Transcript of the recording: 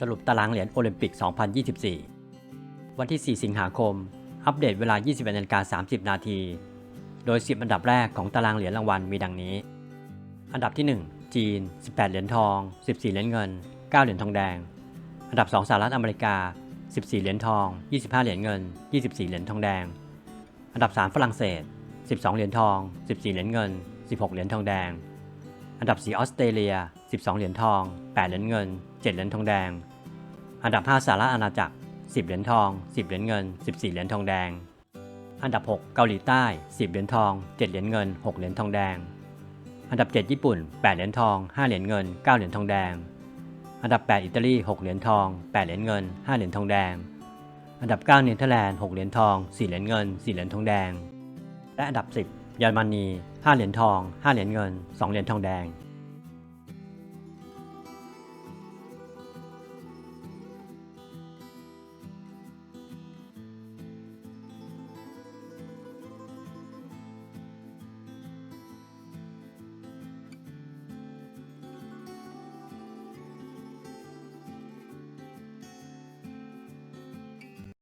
สรุปตารางเหรียญโอลิมปิก 2024 วันที่ 4 สิงหาคม อัปเดตเวลา 21นาฬิกา30 นาที โดย 10 อันดับแรกของตารางเหรียญรางวัลมีดังนี้ อันดับที่ 1 จีน 18 เหรียญทอง 14 เหรียญเงิน 9 เหรียญทองแดง อันดับ 2 สหรัฐอเมริกา 14 เหรียญทอง 25 เหรียญเงิน 24 เหรียญทองแดง อันดับ 3 ฝรั่งเศส 12 เหรียญทอง 14 เหรียญเงิน 16 เหรียญทองแดง อันดับ 4 ออสเตรเลีย 12 เหรียญทอง 8 เหรียญเงิน 7 เหรียญทองแดง อันดับ 5 สหรัฐอาณาจักร 10 เหรียญทอง 10 เหรียญเงิน 14 เหรียญทองแดง อันดับ 6 เกาหลีใต้ 10 เหรียญทอง 7 เหรียญเงิน 6 เหรียญทองแดง อันดับ 7 ญี่ปุ่น 8 เหรียญทอง 5 เหรียญเงิน 9 เหรียญทองแดง อันดับ 8 อิตาลี 6 เหรียญทอง 8 เหรียญเงิน 5 เหรียญทองแดง อันดับ 9 เนเธอร์แลนด์ 6 เหรียญทอง 4 เหรียญเงิน 4 เหรียญทองแดง และอันดับ 10 เยอรมนี 5 เหรียญทอง 5 เหรียญเงิน 2 เหรียญทองแดง